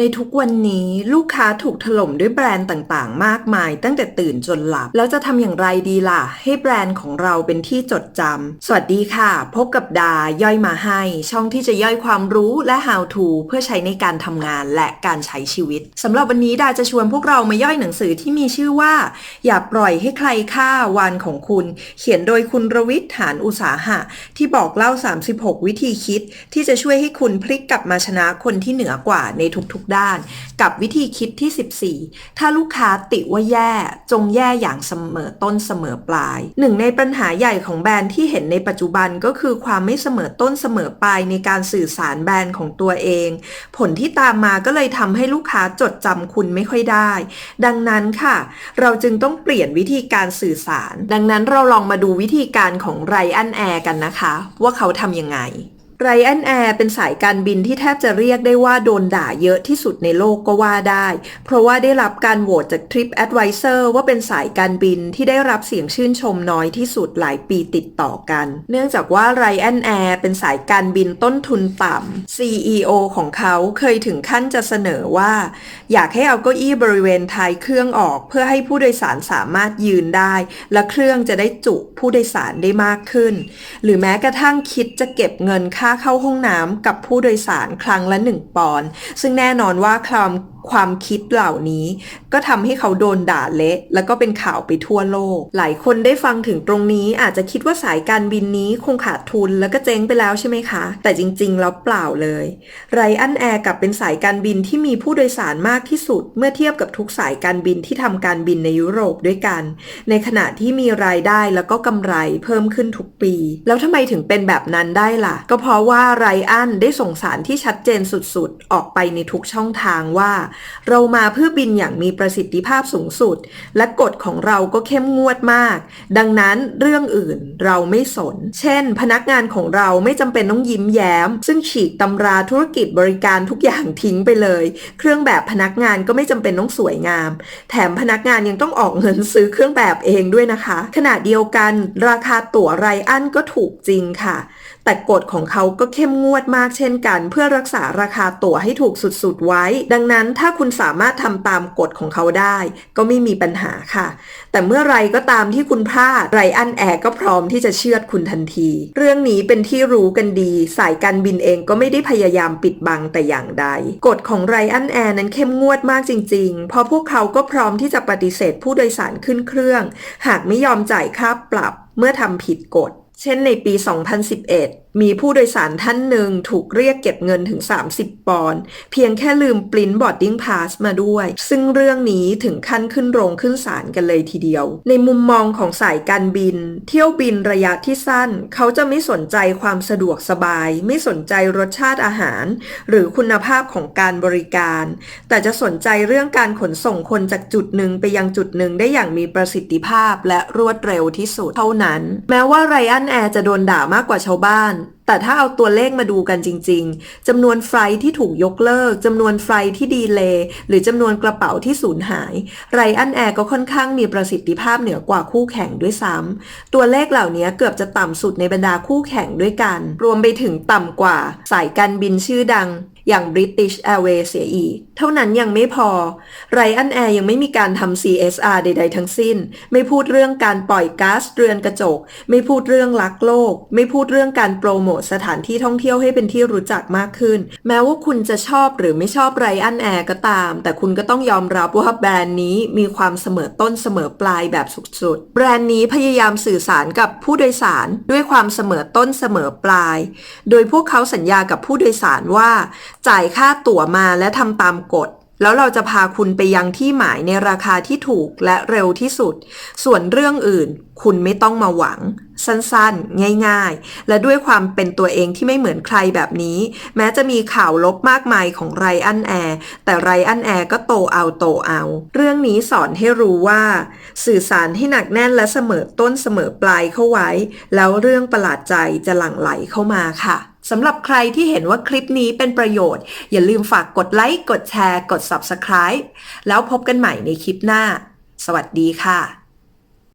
ในทุกวันนี้ลูกค้าถูกถล่มด้วยแบรนด์ต่างๆ มากมาย ตั้งแต่ตื่นจนหลับ แล้วจะทำอย่างไรดีล่ะ ให้แบรนด์ของเราเป็นที่จดจำสวัสดีค่ะ พบกับดาย่อยมาให้ ช่องที่จะย่อยความรู้และ how to เพื่อใช้ในการทำงานและการใช้ชีวิตสำหรับวันนี้ดาจะชวนพวกเรามาย่อยหนังสือที่มีชื่อว่า อย่าปล่อยให้ใครฆ่าวันของคุณ เขียนโดยคุณรวิทย์ฐานอุตสาหะ ที่บอกเล่า 36 วิธีคิด ที่จะช่วยให้คุณพลิกกลับมาชนะคนที่เหนือกว่าในทุกๆด้าน กับวิธีคิดที่ 14 ถ้าลูกค้าติว่าแย่จงแย่อย่างเสมอต้นเสมอปลาย หนึ่งในปัญหาใหญ่ของแบรนด์ที่เห็นในปัจจุบันก็คือความไม่เสมอต้นเสมอปลายในการสื่อสารแบรนด์ของตัวเอง ผลที่ตามมาก็เลยทำให้ลูกค้าจดจำคุณไม่ค่อยได้ ดังนั้นค่ะ เราจึงต้องเปลี่ยนวิธีการสื่อสาร ดังนั้นเราลองมาดูวิธีการของไรอันแอร์กันนะคะ ว่าเขาทำยังไง ไรอันแอร์เป็นสายการบินที่แทบจะเรียกได้ว่าโดนด่าเยอะที่สุดในโลกก็ว่าได้ เพราะว่าได้รับการโหวตจาก Trip Advisor ว่าเป็นสายการบินที่ได้รับเสียงชื่นชมน้อยที่สุดหลายปีติดต่อกัน เนื่องจากว่าไรอันแอร์เป็นสายการบินต้นทุนต่ำ CEO ของเขาเคยถึงขั้นจะเสนอว่า อยากให้เอาเก้าอี้บริเวณท้ายเครื่องออก เพื่อให้ผู้โดยสารสามารถยืนได้ และเครื่องจะได้จุผู้โดยสารได้มากขึ้น หรือแม้กระทั่งคิดจะเก็บเงินค่าเข้าห้องน้ำกับผู้โดยสารครั้งละหนึ่งปอนด์ซึ่งแน่นอนว่าความ ความคิดเหล่านี้ ก็ทำให้เขาโดนด่าเละ แล้วก็เป็นข่าวไปทั่วโลก หลายคนได้ฟังถึงตรงนี้อาจจะคิดว่าสายการบินนี้คงขาดทุนแล้วก็เจ๊งไปแล้วใช่ไหมคะ แต่จริงๆ แล้วเปล่าเลยไรอันแอร์กับเป็นสายการบินที่มีผู้โดยสารมากที่สุด เมื่อเทียบกับทุกสายการบินที่ทำการบินในยุโรปด้วยกัน ในขณะที่มีรายได้แล้วก็กำไรเพิ่มขึ้นทุกปี แล้วทำไมถึงเป็นแบบนั้นได้ล่ะ ก็เพราะว่าไรอันได้ส่งสารที่ชัดเจนสุดๆ ออกไปในทุกช่องทางว่าเรามาเพื่อบินอย่างมีประสิทธิภาพสูงสุด และกฎของเราก็เข้มงวดมาก ดังนั้นเรื่องอื่นเราไม่สน เช่น พนักงานของเราไม่จำเป็นต้องยิ้มแย้ม ซึ่งฉีกตำราธุรกิจบริการทุกอย่างทิ้งไปเลย เครื่องแบบพนักงานก็ไม่จำเป็นต้องสวยงาม แถมพนักงานยังต้องออกเงินซื้อเครื่องแบบเองด้วยนะคะ ขณะเดียวกัน ราคาตั๋วไรอันก็ถูกจริงค่ะ แต่กฎของเขาก็เข้มงวดมากเช่นกัน เพื่อรักษาราคาตั๋วให้ถูกสุดๆไว้ ดังนั้นถ้าคุณสามารถทำตามกฎของเขาได้ ก็ไม่มีปัญหาค่ะ แต่เมื่อไรก็ตามที่คุณพลาดไรอันแอร์ก็พร้อมที่จะเชื่อดคุณทันที เรื่องนี้เป็นที่รู้กันดี สายการบินเองก็ไม่ได้พยายามปิดบังแต่อย่างใด กฎของไรอันแอร์นั้นเข้มงวดมากจริงๆ เพราะพวกเขาก็พร้อมที่จะปฏิเสธผู้โดยสารขึ้นเครื่อง หากไม่ยอมจ่ายค่าปรับเมื่อทำผิดกฎ เช่นในปี 2011มีผู้โดยสารท่านหนึ่งถูกเรียกเก็บเงินถึง 30 ปอนด์เพียงแค่ลืมปริ้นบอร์ดดิ้งพาสมาด้วย ซึ่งเรื่องนี้ถึงขั้นขึ้นโรงขึ้นศาลกันเลยทีเดียว ในมุมมองของสายการบิน เที่ยวบินระยะที่สั้น เขาจะไม่สนใจความสะดวกสบาย ไม่สนใจรสชาติอาหาร หรือคุณภาพของการบริการ แต่จะสนใจเรื่องการขนส่งคนจากจุดหนึ่งไปยังจุดหนึ่งได้อย่างมีประสิทธิภาพและรวดเร็วที่สุดเท่านั้น แม้ว่าไรอันแอร์จะโดนด่ามากกว่าชาวบ้านแต่ถ้าเอาตัวเลขมาดูกันจริง ๆจำนวนไฟล์ที่ถูกยกเลิกจำนวนไฟล์ที่ดีเลย์หรือจำนวนกระเป๋าที่สูญหายไรอันแอร์ก็ค่อนข้างมีประสิทธิภาพเหนือกว่าคู่แข่งด้วยซ้ำตัวเลขเหล่านี้เกือบจะต่ำสุดในบรรดาคู่แข่งด้วยกัน รวมไปถึงต่ำกว่าสายการบินชื่อดัง อย่าง British Airways เสียอีก เท่านั้นยังไม่พอ ไรอันแอร์ยังไม่มีการทำ CSR ใด ๆ ทั้งสิ้น ไม่พูดเรื่องการปล่อยก๊าซเรือนกระจก ไม่พูดเรื่องรักโลก ไม่พูดเรื่องการโปรโมทสถานที่ท่องเที่ยวให้เป็นที่รู้จักมากขึ้น แม้ว่าคุณจะชอบหรือไม่ชอบไรอันแอร์ก็ตาม แต่คุณก็ต้องยอมรับว่าแบรนด์นี้มีความเสมอต้นเสมอปลายแบบสุดๆ แบรนด์นี้พยายามสื่อสารกับผู้โดยสารด้วยความเสมอต้นเสมอปลาย โดยพวกเขาสัญญากับผู้โดยสารว่า จ่ายค่าตั๋วมาและทำตามกฎ แล้วเราจะพาคุณไปยังที่หมายในราคาที่ถูกและเร็วที่สุด ส่วนเรื่องอื่น คุณไม่ต้องมาหวัง สั้นๆ ง่ายๆ และด้วยความเป็นตัวเองที่ไม่เหมือนใครแบบนี้ แม้จะมีข่าวลบมากมายของไรอันแอร์แต่ไรอันแอร์ก็โตเอาโตเอา เรื่องนี้สอนให้รู้ว่า สื่อสารให้หนักแน่นและเสมอต้นเสมอปลายเข้าไว้ แล้วเรื่องประหลาดใจจะหลั่งไหลเข้ามาค่ะสำหรับใครที่เห็นว่าคลิปนี้เป็นประโยชน์ อย่าลืมฝากกดไลค์ กดแชร์ กด Subscribe แล้วพบกันใหม่ในคลิปหน้า สวัสดีค่ะ